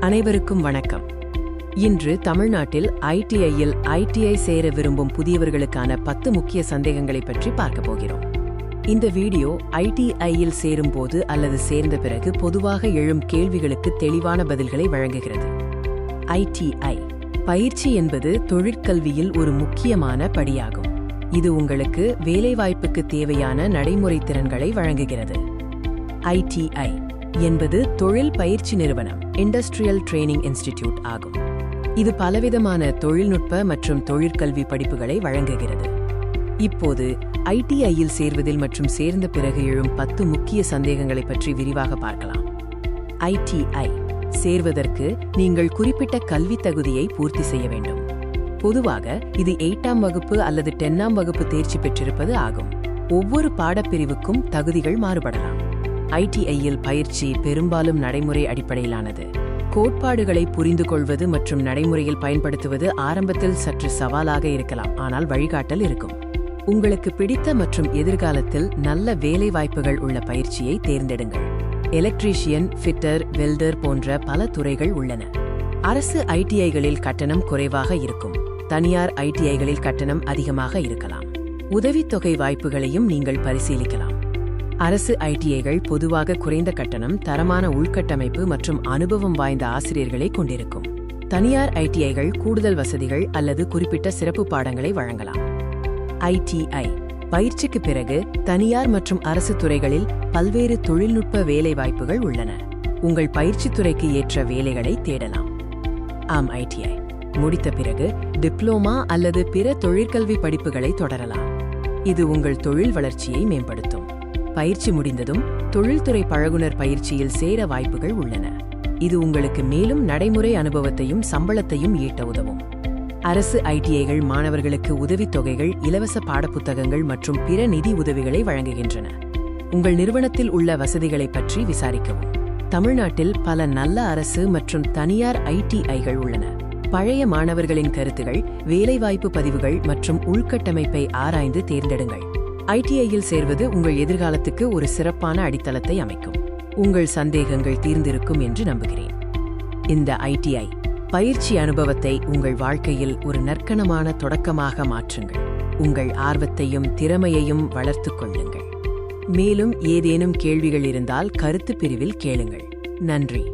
அனைவருக்கும் வணக்கம். இன்று தமிழ்நாட்டில் ஐடிஐயில் ஐடிஐ சேர விரும்பும் புதியவர்களுக்கான பத்து முக்கிய சந்தேகங்களை பற்றி பார்க்க போகிறோம். இந்த வீடியோ ஐடிஐயில் சேரும்போது அல்லது சேர்ந்த பிறகு பொதுவாக எழும் கேள்விகளுக்கு தெளிவான பதில்களை வழங்குகிறது. ஐடிஐ பயிற்சி என்பது தொழிற்கல்வியில் ஒரு முக்கியமான படியாகும். இது உங்களுக்கு வேலைவாய்ப்புக்கு தேவையான நடைமுறை திறன்களை வழங்குகிறது. ஐடிஐ என்பது தொழில் பயிற்சி நிறுவனம் இண்டஸ்ட்ரியல் ட்ரைனிங் இன்ஸ்டிடியூட் ஆகும். இது பலவிதமான தொழில்நுட்ப மற்றும் தொழிற்கல்வி படிப்புகளை வழங்குகிறது. இப்போது ஐடிஐயில் சேர்வதில் மற்றும் சேர்ந்த பிறகு எழும் பத்து முக்கிய சந்தேகங்களை பற்றி விரிவாக பார்க்கலாம். ஐடிஐ சேர்வதற்கு நீங்கள் குறிப்பிட்ட கல்வித் தகுதியை பூர்த்தி செய்ய வேண்டும். பொதுவாக இது எயிட்டாம் வகுப்பு அல்லது டென்னாம் வகுப்பு தேர்ச்சி பெற்றிருப்பது ஆகும். ஒவ்வொரு பாடப்பிரிவுக்கும் தகுதிகள் மாறுபடலாம். ஐடிஐயில் பயிற்சி பெரும்பாலும் நடைமுறை அடிப்படையிலானது. கோட்பாடுகளை புரிந்து கொள்வது மற்றும் நடைமுறையில் பயன்படுத்துவது ஆரம்பத்தில் சற்று சவாலாக இருக்கலாம் ஆனால் வழிகாட்டல் இருக்கும். உங்களுக்கு பிடித்த மற்றும் எதிர்காலத்தில் நல்ல வேலைவாய்ப்புகள் உள்ள பயிற்சியை தேர்ந்தெடுங்கள். எலக்ட்ரீஷியன் ஃபிட்டர் வெல்டர் போன்ற பல துறைகள் உள்ளன. அரசு ஐடிஐகளில் கட்டணம் குறைவாக இருக்கும். தனியார் ஐடிஐகளில் கட்டணம் அதிகமாக இருக்கலாம். உதவித்தொகை வாய்ப்புகளையும் நீங்கள் பரிசீலிக்கலாம். அரசு ஐடிஐகள் பொதுவாக குறைந்த கட்டணம் தரமான உள்கட்டமைப்பு மற்றும் அனுபவம் வாய்ந்த ஆசிரியர்களை கொண்டிருக்கும். தனியார் ஐடிஐகள் கூடுதல் வசதிகள் அல்லது குறிப்பிட்ட சிறப்பு பாடங்களை வழங்கலாம். ஐடிஐ. பயிற்சிக்கு பிறகு தனியார் மற்றும் அரசு துறைகளில் பல்வேறு தொழில்நுட்ப வேலைவாய்ப்புகள் உள்ளன. உங்கள் பயிற்சித்துறைக்கு ஏற்ற வேலைகளை தேடலாம். ஆம் ஐடிஐ. முடித்த பிறகு டிப்ளோமா அல்லது பிற தொழிற்கல்வி படிப்புகளை தொடரலாம். இது உங்கள் தொழில் வளர்ச்சியை மேம்படுத்தும். பயிற்சி முடிந்ததும் தொழில்துறை பழகுனர் பயிற்சியில் சேர வாய்ப்புகள் உள்ளன. இது உங்களுக்கு மேலும் நடைமுறை அனுபவத்தையும் சம்பளத்தையும் ஈட்ட உதவும். அரசு ஐடிஐகள் மாணவர்களுக்கு உதவித்தொகைகள் இலவச பாடப்புத்தகங்கள் மற்றும் பிற நிதி உதவிகளை வழங்குகின்றன. உங்கள் நிறுவனத்தில் உள்ள வசதிகளை பற்றி விசாரிக்கவும். தமிழ்நாட்டில் பல நல்ல அரசு மற்றும் தனியார் ஐடிஐகள் உள்ளன. பழைய மாணவர்களின் கருத்துகள் வேலைவாய்ப்பு பதிவுகள் மற்றும் உள்கட்டமைப்பை ஆராய்ந்து தேர்ந்தெடுங்கள். ஐடிஐயில் சேர்வது உங்கள் எதிர்காலத்துக்கு ஒரு சிறப்பான அடித்தளத்தை அமைக்கும். உங்கள் சந்தேகங்கள் தீர்ந்திருக்கும் என்று நம்புகிறேன். இந்த ஐடிஐ பயிற்சி அனுபவத்தை உங்கள் வாழ்க்கையில் ஒரு நற்கணமான தொடக்கமாக மாற்றுங்கள். உங்கள் ஆர்வத்தையும் திறமையையும் வளர்த்துக் கொள்ளுங்கள். மேலும் ஏதேனும் கேள்விகள் இருந்தால் கருத்து பிரிவில் கேளுங்கள். நன்றி.